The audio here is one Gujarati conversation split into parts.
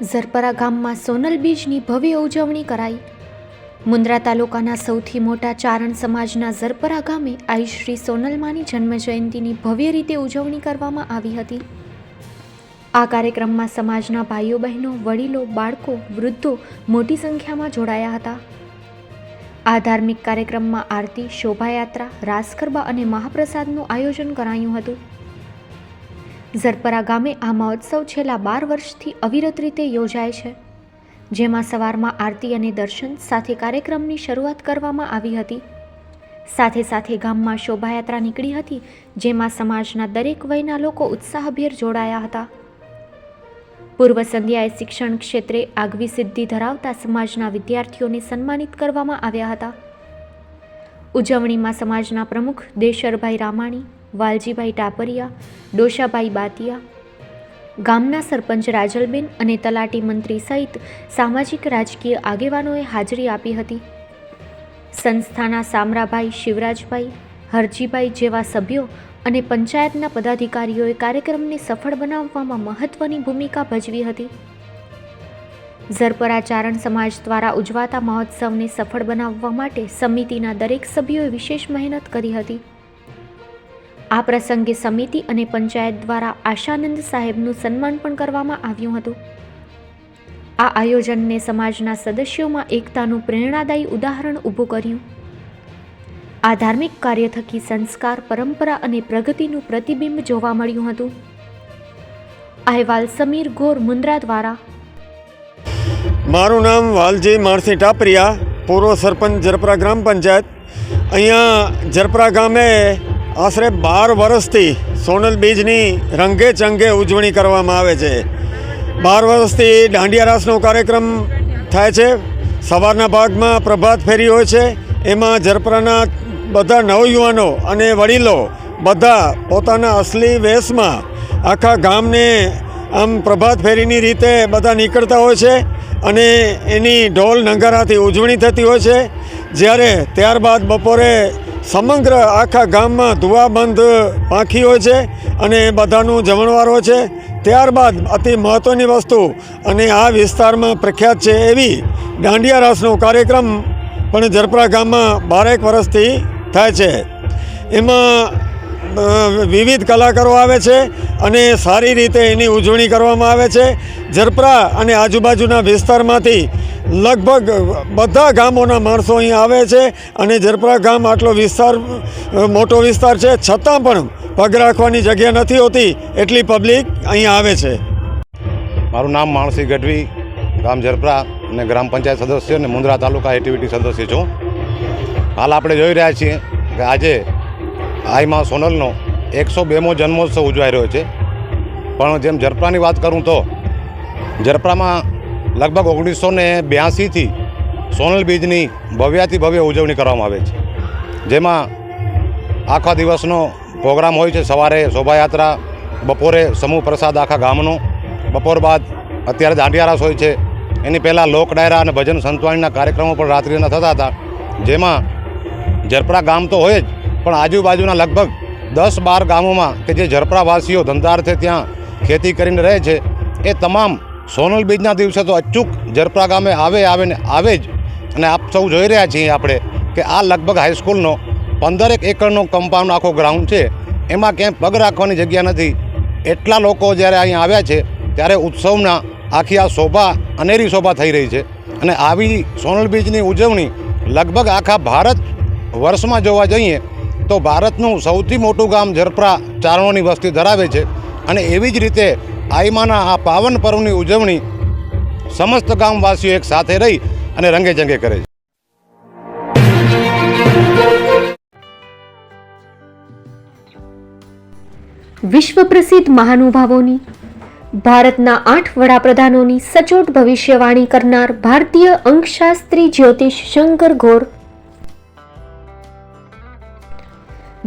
ઝરપરા ગામમાં સોનલ બીજની ભવ્ય ઉજવણી કરાઈ. મુન્દ્રા તાલુકાના સૌથી મોટા ચારણ સમાજના ઝરપરા ગામે આઈ શ્રી સોનલમાની જન્મજયંતિની ભવ્ય રીતે ઉજવણી કરવામાં આવી હતી. આ કાર્યક્રમમાં સમાજના ભાઈઓ, બહેનો, વડીલો, બાળકો, વૃદ્ધો મોટી સંખ્યામાં જોડાયા હતા. આ ધાર્મિક કાર્યક્રમમાં આરતી, શોભાયાત્રા રાસ ગરબા અને મહાપ્રસાદનું આયોજન કરાયું હતું. ઝરપરા ગામે આ મહોત્સવ છેલ્લા બાર વર્ષથી અવિરત રીતે યોજાય છે, જેમાં સવારમાં આરતી અને દર્શન સાથે કાર્યક્રમની શરૂઆત કરવામાં આવી હતી. સાથે સાથે ગામમાં શોભાયાત્રા નીકળી હતી, જેમાં સમાજના દરેક વયના લોકો ઉત્સાહભેર જોડાયા હતા. પૂર્વ સંધ્યાએ શિક્ષણ ક્ષેત્રે આગવી સિદ્ધિ ધરાવતા સમાજના વિદ્યાર્થીઓને સન્માનિત કરવામાં આવ્યા હતા. ઉજવણીમાં સમાજના પ્રમુખ દેશરભાઈ રામાણી, વાલજીભાઈ ટાપરિયા ડોશાભાઈ બાતિયા, ગામના સરપંચ રાજલબેન અને તલાટી મંત્રી સહિત સામાજિક રાજકીય આગેવાનોએ હાજરી આપી હતી. સંસ્થાના સામરાભાઈ શિવરાજભાઈ, હરજીભાઈ જેવા સભ્યો અને પંચાયતના પદાધિકારીઓએ કાર્યક્રમને સફળ બનાવવામાં મહત્વની ભૂમિકા ભજવી હતી. ઝરપરા ચારણ સમાજ દ્વારા ઉજવાતા મહોત્સવને સફળ બનાવવા માટે સમિતિના દરેક સભ્યોએ વિશેષ મહેનત કરી હતી. આ પ્રસંગે સમિતિ અને પંચાયત દ્વારા આશાનંદ સાહેબનું સન્માન પણ કરવામાં આવ્યું હતું. આ આયોજનને સમાજના સદસ્યોમાં એકતાનું પ્રેરણાદાયી ઉદાહરણ ઊભું કર્યું. આ ધાર્મિક કાર્ય થકી સંસ્કાર, પરંપરા અને પ્રગતિનું પ્રતિબિંબ જોવા મળ્યું હતું. અહેવાલ સમીર ગોર, મુન્દ્રા દ્વારા. મારું નામ વાલજી માણસી ટાપરિયા, પૂર્વ સરપંચ જરપરા ગ્રામ પંચાયત. અહીંયા જરપરા ગામે આશરે બાર વર્ષથી સોનલ બીજની રંગે ચંગે ઉજવણી કરવામાં આવે છે. બાર વર્ષથી દાંડિયા રાસનો કાર્યક્રમ થાય છે. સવારના ભાગમાં પ્રભાત ફેરી હોય છે. એમાં જરપરાના બધા નવયુવાનો અને વડીલો બધા પોતાના અસલી વેશમાં આખા ગામને આમ પ્રભાત ફેરીની રીતે બધા નીકળતા હોય છે અને એની ઢોલ નંગારાથી ઉજવણી થતી હોય છે. જ્યારે ત્યારબાદ બપોરે સમગ્ર આખા ગામમાં ધુવાબંધ પાંખીઓ છે અને બધાનું જમણવારો છે. ત્યારબાદ અતિ મહત્ત્વની વસ્તુ અને આ વિસ્તારમાં પ્રખ્યાત છે એવી દાંડિયા રાસનો કાર્યક્રમ પણ જરપરા ગામમાં બારેક વર્ષથી થાય છે. એમાં વિવિધ કલાકારો આવે છે અને સારી રીતે એની ઉજવણી કરવામાં આવે છે. જરપરા અને આજુબાજુના વિસ્તારમાંથી લગભગ બધા ગામોના માણસો અહીં આવે છે અને જરપરા ગામ આટલો વિસ્તાર મોટો વિસ્તાર છે. છતાં પણ પગ રાખવાની જગ્યા નથી હોતી એટલી પબ્લિક અહીં આવે છે. મારું નામ માણસી ગઢવી, ગામ જરપરા અને ગ્રામ પંચાયત સદસ્ય અને મુન્દ્રા તાલુકા એટીવીટી સદસ્ય છું. હાલ આપણે જોઈ રહ્યા છીએ કે આજે આઈમાં સોનલનો એકસો બેમો જન્મોત્સવ ઉજવાઈ રહ્યો છે. પણ જેમ જરપરાની વાત કરું તો જરપરામાં લગભગ ઓગણીસો ને બ્યાસીથી સોનલ બીજની ભવ્યાથી ભવ્ય ઉજવણી કરવામાં આવે છે. જેમાં આખા દિવસનો પ્રોગ્રામ હોય છે. સવારે શોભાયાત્રા, બપોરે સમૂહ પ્રસાદ આખા ગામનો. બપોર બાદ અત્યારે દાંડિયારાસ હોય છે. એની પહેલાં લોક ડાયરા અને ભજન સંતવાણીના કાર્યક્રમો પણ રાત્રિના થતા હતા. જેમાં ઝરપરા ગામ તો હોય જ, પણ આજુબાજુના લગભગ દસ બાર ગામોમાં કે જે જરપરાવાસીઓ ધંધાર્થે ત્યાં ખેતી કરીને રહે છે, એ તમામ સોનલ બીજના દિવસે તો અચૂક જરપરા ગામે આવે આવે ને આવે જ. અને આપ સૌ જોઈ રહ્યા છીએ આપણે કે આ લગભગ હાઈસ્કૂલનો પંદરેક એકરનો કમ્પાઉન્ડ આખો ગ્રાઉન્ડ છે. એમાં ક્યાંય પગ રાખવાની જગ્યા નથી. એટલા લોકો જ્યારે અહીંયા આવ્યા છે, ત્યારે ઉત્સવના આખી આ શોભા, અનેરી શોભા થઈ રહી છે. અને આવી સોનલ બીજની ઉજવણી લગભગ આખા ભારત વર્ષમાં જોવા જઈએ, તો ભારતનું સૌથી મોટું ગામ જરપરા ચારણોની વસ્તી ધરાવે છે. અને એવી જ રીતે આઈમાના આ પાવન પર્વની ઉજવણી સમસ્ત ગામવાસીઓ એક સાથે રહી અને રંગે જંગે કરે છે. વિશ્વ પ્રસિદ્ધ મહાનુભાવોની, ભારતના આઠ વડાપ્રધાનોની સચોટ ભવિષ્યવાણી કરનાર ભારતીય અંકશાસ્ત્રી જ્યોતિષ શંકર ઘોર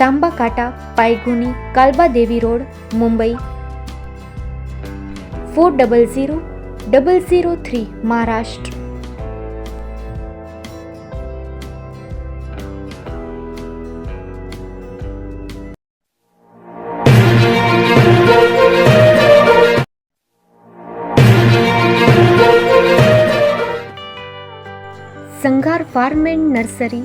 Tamba Kanta Pydhonie Kalba Devi road, Mumbai. Four double zero double zero three, Maharashtra. Sanghar farm and nursery